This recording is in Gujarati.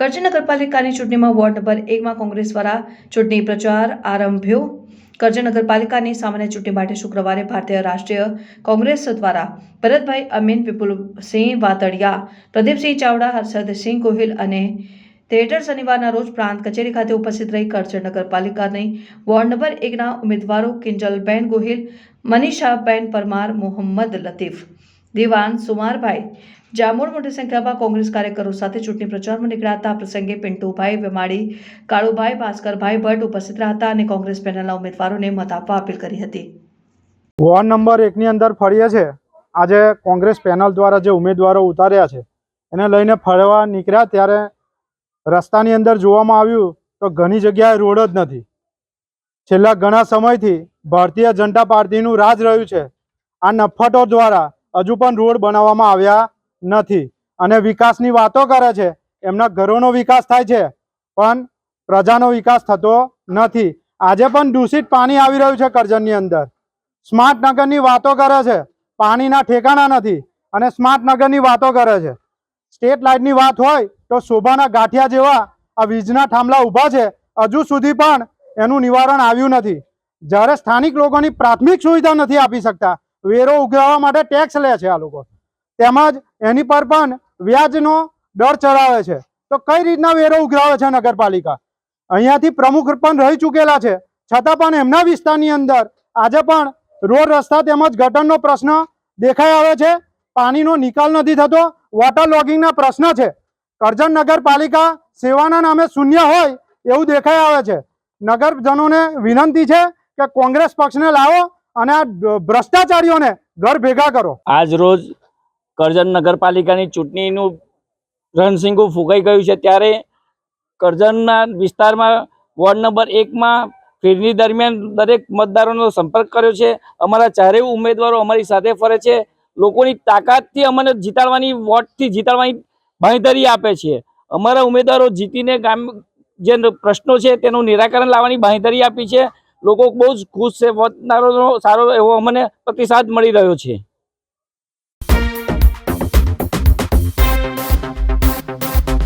કરજણ નગરપાલિકાની ચૂંટણીમાં વોર્ડ નંબર એકમાં કોંગ્રેસ દ્વારા ચૂંટણી પ્રચાર આરંભ્યો. કરજણ નગરપાલિકાની સામાન્ય ચૂંટણી માટે શુક્રવારે ભારતીય રાષ્ટ્રીય કોંગ્રેસ દ્વારા ભરતભાઈ અમીન, વિપુલસિંહ વાતડિયા પ્રદીપસિંહ ચાવડા, હર્ષદસિંહ ગોહિલ અને થિયેટર શનિવારના રોજ પ્રાંત કચેરી ખાતે ઉપસ્થિત રહી કરજણ નગરપાલિકાની વોર્ડ નંબર એકના ઉમેદવારો કિંજલબેન ગોહિલ, મનીષાબેન પરમાર, મોહમ્મદ લતીફ દિવાન સુમારભાઈ. જામોડ મોટી સંખ્યામાં કોંગ્રેસ કાર્યકરો સાથે ચૂંટણી પ્રચારમાં નીકળ્યા હતા. આ પ્રસંગે પિન્ટુભાઈ વેમાડી કાળુભાઈ ભાસ્કરભાઈ ભટ્ટ ઉપસ્થિત રહ્યા હતા અને કોંગ્રેસ પેનલના ઉમેદવારોને મત આપવા અપીલ કરી હતી. વોર્ડ નંબર એકની અંદર ફરીએ છે આજે કોંગ્રેસ પેનલ દ્વારા જે ઉમેદવારો ઉતાર્યા છે, એને લઈને ફરવા નીકળ્યા ત્યારે રસ્તાની અંદર જોવામાં આવ્યું તો ઘણી જગ્યાએ રોડ જ નથી. છેલ્લા ઘણા સમયથી ભારતીય જનતા પાર્ટીનું રાજ રહ્યું છે. આ નફટો દ્વારા હજુ પણ રોડ બનાવવામાં આવ્યા નથી. અને વિકાસની વાતો કરે છે. એમના ઘરોનો વિકાસ થાય છે. પણ પ્રજાનો વિકાસ થતો નથી. આજે પણ દૂષિત પાણી આવી રહ્યું છે કરજણની અંદર. સ્માર્ટ નગરની વાતો કરે છે. પાણીના ઠેકાણા નથી. અને સ્માર્ટ નગરની વાતો કરે છે. સ્ટેટ લાઇટની વાત હોય તો શોભાના ગાંઠિયા જેવા આ વીજના થાંભલા ઊભા છે. હજુ સુધી પણ એનું નિવારણ આવ્યું નથી. જ્યારે સ્થાનિક લોકોની પ્રાથમિક સુવિધા નથી આપી શકતા વેરો ઉઘરાવવા માટે ટેક્સ લે છે આ લોકો. તેમજ એની પર પણ વ્યાજનો દર ચડાવે છે. તો કઈ રીતના વેરો ઉઘરાવે છે નગરપાલિકા? અહીંયાથી પ્રમુખ પણ રહી ચૂકેલા છે. છતાં પણ એમના વિસ્તારની અંદર આજે પણ રોડ, રસ્તા તેમજ ગટરનો પ્રશ્ન દેખાઈ આવે છે. પાણીનો નિકાલ નથી થતો. વોટર લોગિંગના પ્રશ્ન છે. કરજણ નગરપાલિકા સેવાના નામે શૂન્ય હોય એવું દેખાઈ આવે છે. નગરજનોને વિનંતી છે કે કોંગ્રેસ પક્ષને લાવો. અને આ ભ્રષ્ટાચારીઓને ઘર ભેગા કરો. આજ રોજ કરજણ નગરપાલિકાની ચૂંટણીનું રણસિંગુ ફૂંકાઈ ગયું છે ત્યારે કરજણના વિસ્તારમાં વોર્ડ નંબર એકમાં ફેરની દરમિયાન દરેક મતદારોનો સંપર્ક કર્યો છે. અમારા ચારેય ઉમેદવારો અમારી સાથે ફરે છે. લોકોની તાકાતથી અમને જીતાડવાની, વોટથી જીતાડવાની બાંહેધરી આપે છે. અમારા ઉમેદવારો જીતીને ગામ, જે પ્રશ્નો છે તેનું નિરાકરણ લાવવાની બાંહેધરી આપી છે. લોકો બહુ જ ખુશ છે. વતનારોનો સારો એવો અમને પ્રતિસાદ મળી રહ્યો છે.